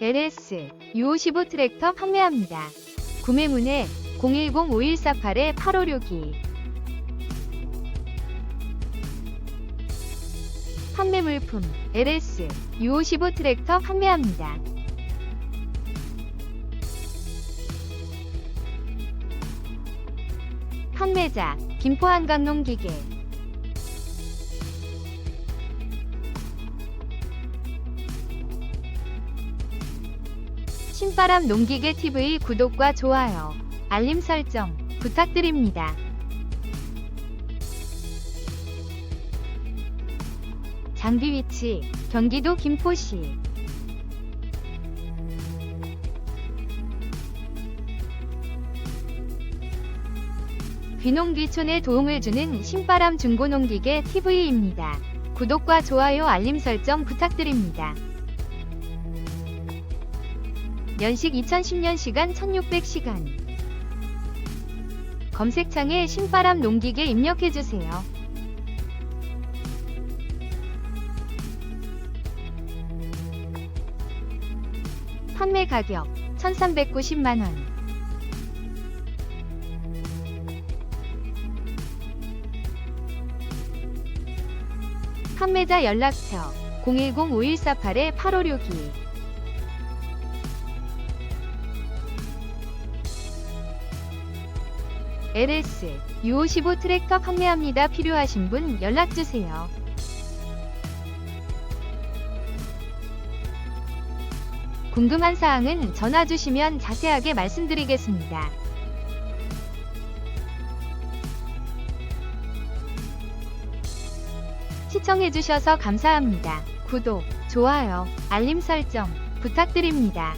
LS U55 트랙터 판매합니다. 구매 문의 010-5148-8562 판매 물품 LS U55 트랙터 판매합니다. 판매자 김포 한강농기계 신바람 농기계 TV 구독과 좋아요, 알림 설정 부탁드립니다. 장비 위치 경기도 김포시 귀농귀촌에 도움을 주는 신바람 중고농기계 TV입니다. 구독과 좋아요 알림 설정 부탁드립니다. 연식 2010년 시간 1600시간. 검색창에 신바람 농기계 입력해주세요. 판매 가격 1390만원. 판매자 연락처 010-5148-8562 LS U55 트랙터 판매합니다. 필요하신 분 연락주세요. 궁금한 사항은 전화 주시면 자세하게 말씀드리겠습니다. 시청해주셔서 감사합니다. 구독, 좋아요, 알림 설정 부탁드립니다.